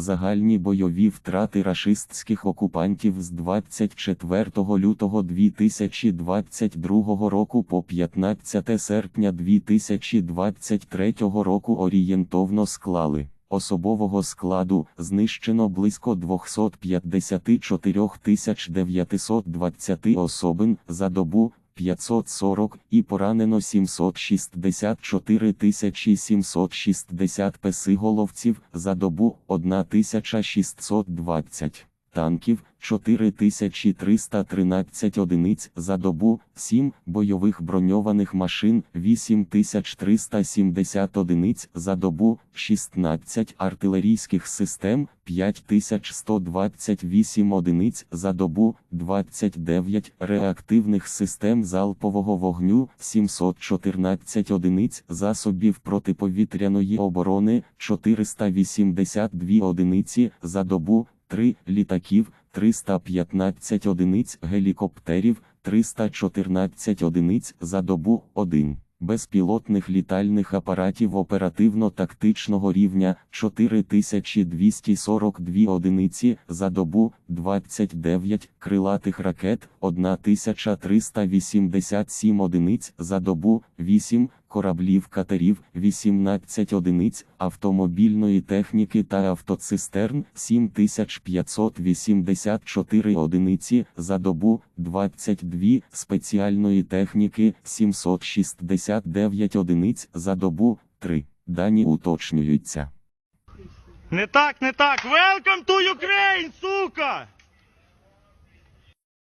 Загальні бойові втрати рашистських окупантів з 24 лютого 2022 року по 15 серпня 2023 року орієнтовно склали. Особового складу знищено близько 254 920 особин за добу 540 і поранено 764 760 песиголовців за добу 1620 танків 4313 одиниць за добу, 7 бойових броньованих машин 8370 одиниць за добу, 16 артилерійських систем 5128 одиниць за добу, 29 реактивних систем залпового вогню 714 одиниць засобів протиповітряної оборони 482 одиниці за добу, 3 літаків, 315 одиниць гелікоптерів, 314 одиниць за добу, 1 безпілотних літальних апаратів оперативно-тактичного рівня 4242 одиниці за добу, 29 крилатих ракет, 1387 одиниць за добу, 8 кораблів катерів, 18 одиниць автомобільної техніки та автоцистерн, 7584 одиниці за добу, 22 спеціальної техніки, 769 одиниць за добу, 3. Дані уточнюються. Не так, не так. Welcome to Ukraine!